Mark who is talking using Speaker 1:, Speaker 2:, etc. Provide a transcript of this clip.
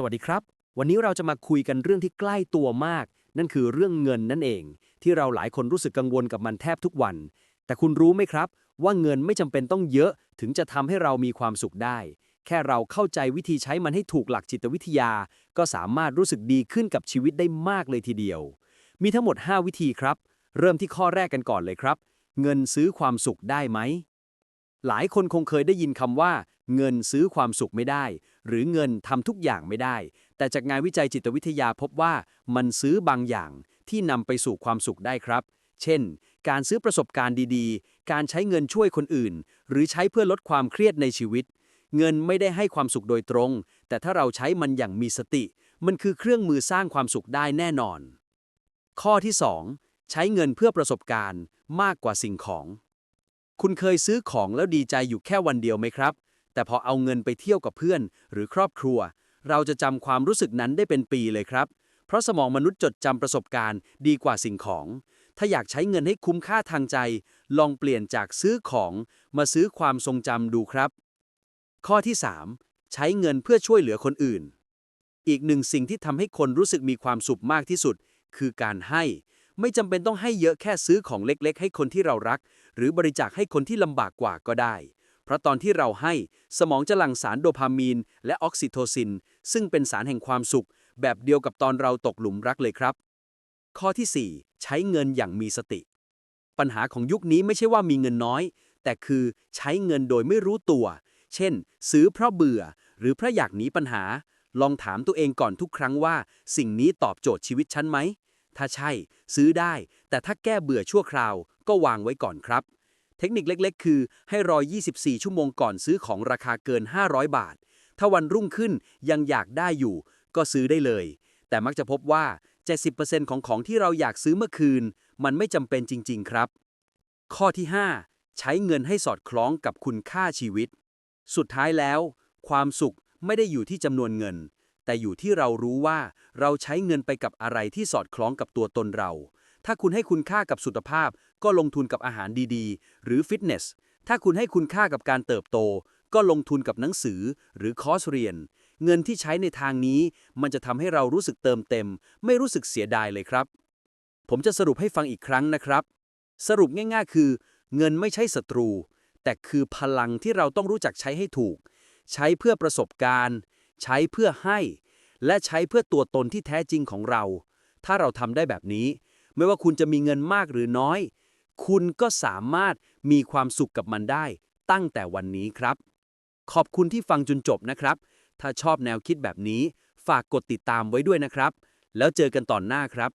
Speaker 1: สวัสดีครับ วันนี้เราจะมาคุยกันเรื่องที่ใกล้ตัวมาก นั่นคือเรื่องเงินนั่นเอง ที่เราหลายคนรู้สึกกังวลกับมันแทบทุกวัน แต่คุณรู้ไหมครับ ว่าเงินไม่จำเป็นต้องเยอะถึงจะทำให้เรามีความสุขได้ แค่เราเข้าใจวิธีใช้มันให้ถูกหลักจิตวิทยา ก็สามารถรู้สึกดีขึ้นกับชีวิตได้มากเลยทีเดียว มีทั้งหมด 5 วิธีครับ เริ่มที่ข้อแรกกันก่อนเลยครับ เงินซื้อความสุขได้ไหม หลายคนคงเคยได้ยินคำว่า เงินซื้อความสุขไม่ได้ หรือเงินทำทุกอย่างไม่ได้ แต่จากงานวิจัยจิตวิทยาพบว่ามันซื้อบางอย่างที่นำไปสู่ความสุขได้ครับ เช่น การซื้อประสบการณ์ดีๆ การใช้เงินช่วยคนอื่น หรือใช้เพื่อลดความเครียดในชีวิต เงินไม่ได้ให้ความสุขโดยตรง แต่ถ้าเราใช้มันอย่างมีสติ มันคือเครื่องมือสร้างความสุขได้แน่นอน ข้อที่ 2 ใช้เงินเพื่อประสบการณ์มากกว่าสิ่งของ คุณเคยซื้อของแล้วดีใจอยู่แค่วันเดียวไหมครับ แต่พอเอาเงินไปเที่ยวกับเพื่อน หรือครอบครัว เราจะจำความรู้สึกนั้นได้เป็นปีเลยครับ เพราะสมองมนุษย์จดจำประสบการณ์ดีกว่าสิ่งของ ถ้าอยากใช้เงินให้คุ้มค่าทางใจ ลองเปลี่ยนจากซื้อของมาซื้อความทรงจำดูครับ ข้อที่ 3 ใช้เงินเพื่อช่วยเหลือคนอื่น อีกหนึ่งสิ่งที่ทำให้คนรู้สึกมีความสุขมากที่สุด คือการให้ ไม่จำเป็นต้องให้เยอะแค่ซื้อของเล็กๆ ให้คนที่เรารัก หรือบริจาคให้คนที่ลำบากกว่าก็ได้ เพราะตอนที่เราให้สมองจะหลั่งสารโดพามีน และออกซิโทซิน ซึ่งเป็นสารแห่งความสุข แบบเดียวกับตอนเราตกหลุมรักเลยครับ ข้อทีสี่4 ใช้เงินอย่างมีสติ ปัญหาของยุคนี้ไม่ใช่ว่ามีเงินน้อย แต่คือใช้เงินโดยไม่รู้ตัว เช่น ซื้อเพราะเบื่อ หรือเพราะอยากหนีปัญหา ลองถามตัวเองก่อนทุกครั้งว่า สิ่งนี้ตอบโจทย์ชีวิตฉันไหม ถ้าใช่ซื้อได้ แต่ถ้าแก้เบื่อชั่วคราวก็วางไว้ก่อนครับ เทคนิคเล็กๆ คือให้รอ 24 ชั่วโมงก่อนซื้อของราคาเกิน 500 บาท ถ้าวันรุ่งขึ้นยังอยากได้อยู่ ก็ซื้อได้เลย แต่มักจะพบว่า 70%ของของที่เราอยากซื้อเมื่อคืน มันไม่จำเป็นจริง ๆ ครับ ข้อที่ 5 ใช้เงินให้สอดคล้องกับคุณค่าชีวิต สุดท้ายแล้ว ความสุขไม่ได้อยู่ที่จำนวนเงิน แต่อยู่ที่เรารู้ว่าเราใช้เงินไปกับอะไรที่สอดคล้องกับตัวตนเรา ถ้าคุณให้คุณค่ากับสุขภาพ ก็ลงทุนกับอาหารดีๆ หรือฟิตเนส ถ้าคุณให้คุณค่ากับการเติบโต ก็ลงทุนกับหนังสือหรือคอร์สเรียน เงินที่ใช้ในทางนี้ มันจะทำให้เรารู้สึกเติมเต็ม ไม่รู้สึกเสียดายเลยครับ ผมจะสรุปให้ฟังอีกครั้งนะครับ สรุปง่าย ๆ คือ เงินไม่ใช่ศัตรู แต่คือพลังที่เราต้องรู้จักใช้ให้ถูก ใช้เพื่อประสบการณ์ ใช้เพื่อให้ และใช้เพื่อตัวตนที่แท้จริงของเรา ถ้าเราทำได้แบบนี้ ไม่ว่าคุณจะมีเงินมากหรือน้อย คุณก็สามารถมีความสุขกับมันได้ ตั้งแต่วันนี้ครับ ขอบคุณที่ฟังจนจบนะครับ ถ้าชอบแนวคิดแบบนี้ ฝากกดติดตามไว้ด้วยนะครับ แล้วเจอกันตอนหน้าครับ